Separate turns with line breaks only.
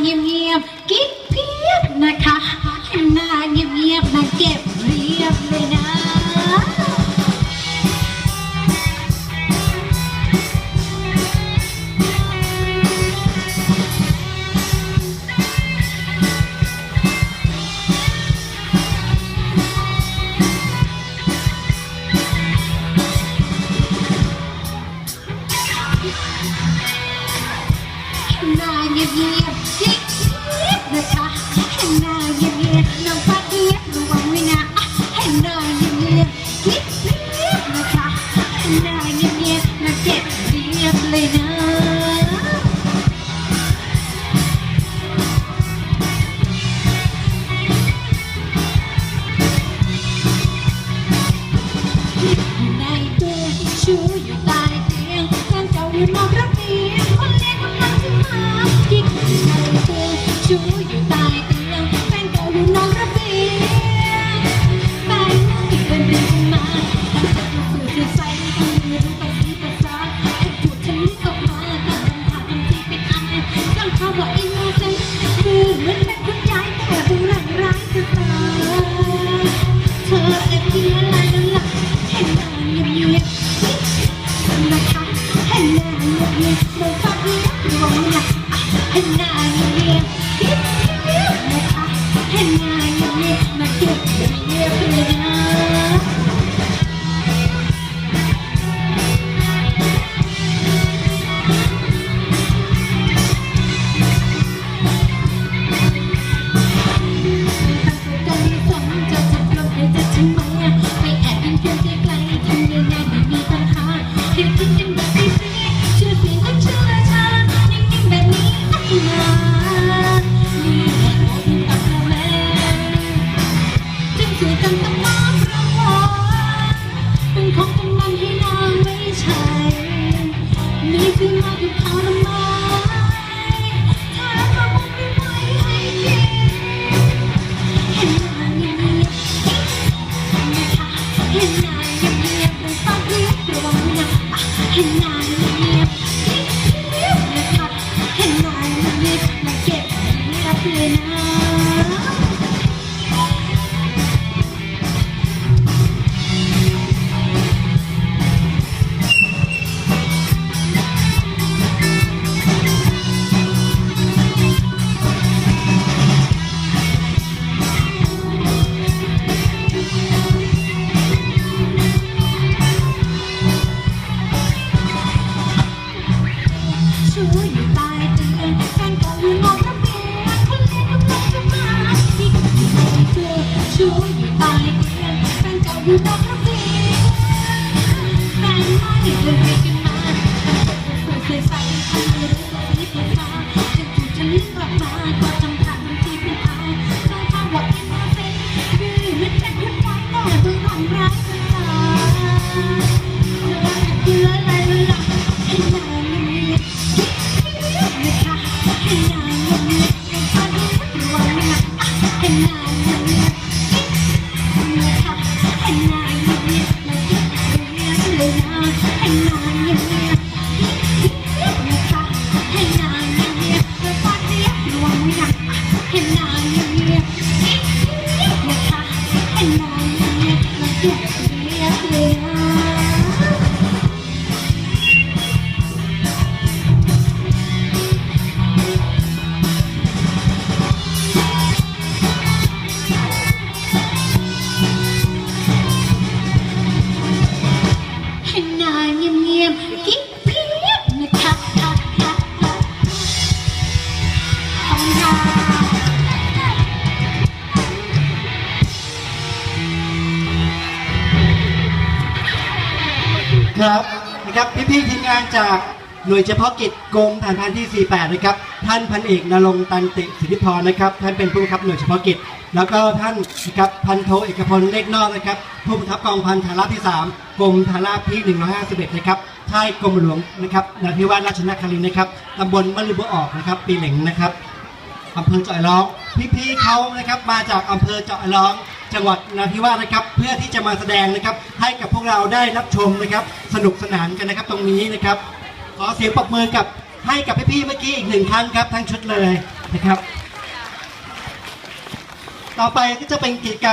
เงียบๆกิ๊ เรี ตั้งคำว่าอินโนเซนต์คือเหมือนเป็นคุณยายแต่ดูหลังร้ายจะตายเธอเอ็มดีอะไรนั่นล่ะให้นางเงียบๆนะคะให้นางเงียบๆมองฟ้าเงียบระวังนะให้นาง ให้ ครับนะครับพี่ๆ
ทีมงานจากหน่วยเฉพาะกิจกรมฐานพรานที่ 48 นะครับ ท่านพันเอกนรงค์ตันติสิทธิพรนะครับ ท่านเป็นผู้บังคับหน่วยเฉพาะกิจ แล้วก็ท่านนะครับพันโทเอกพลเลขนอกนะครับ ผู้บังคับกองพันฐานราบที่ 3 กรมฐานราบที่ 151 นะครับค่ายกรมหลวงนะครับนราธิวาสราชนาครินนะครับตำบลมะลือบัวออกนะครับ ปีเหล็งนะครับอำเภอจาะไอร้อง พี่ๆเขานะครับ มาจากอำเภอจาะไอร้อง จังหวัดนราธิวาสนะครับ เพื่อที่จะมาแสดงนะครับ ให้กับพวกเราได้รับชมนะครับ สนุกสนานกันนะครับตรงนี้นะครับ ขอเสียงปรบมือกับให้กับพี่ๆเมื่อกี้อีกหนึ่งครั้งครับทั้งชุดเลยนะครับ ต่อไปก็จะเป็นกิจกรรม